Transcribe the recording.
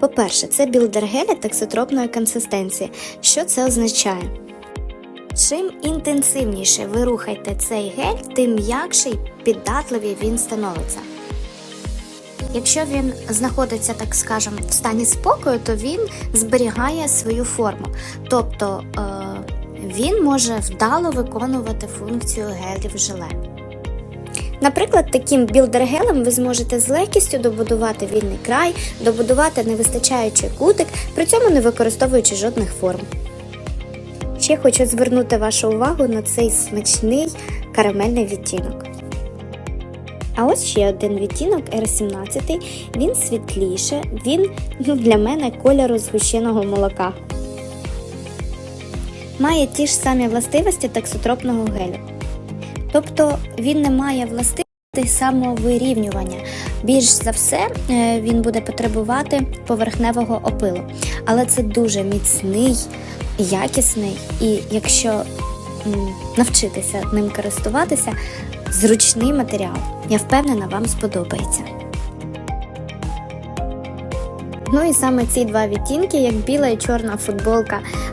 По-перше, це білдер геля таксотропної консистенції. Що це означає? Чим інтенсивніше ви рухаєте цей гель, тим м'якший, піддатливий він становиться. Якщо він знаходиться, так скажемо, в стані спокою, то він зберігає свою форму. Тобто е, він може вдало виконувати функцію гелів желе. Наприклад, таким білдергелем ви зможете з легкістю добудувати вільний край, добудувати невистачаючий кутик, при цьому не використовуючи жодних форм. Ще хочу звернути вашу увагу на цей смачний карамельний відтінок. А ось ще один відтінок R17, він світліше, він для мене кольору згущеного молока. Має ті ж самі властивості таксотропного гелю. Тобто він не має властивості самовирівнювання. Більш за все е, він буде потребувати поверхневого опилу. Але це дуже міцний, якісний, і якщо навчитися ним користуватися, зручний матеріал. Я впевнена, вам сподобається. Ну і саме ці два відтінки, як біла і чорна футболка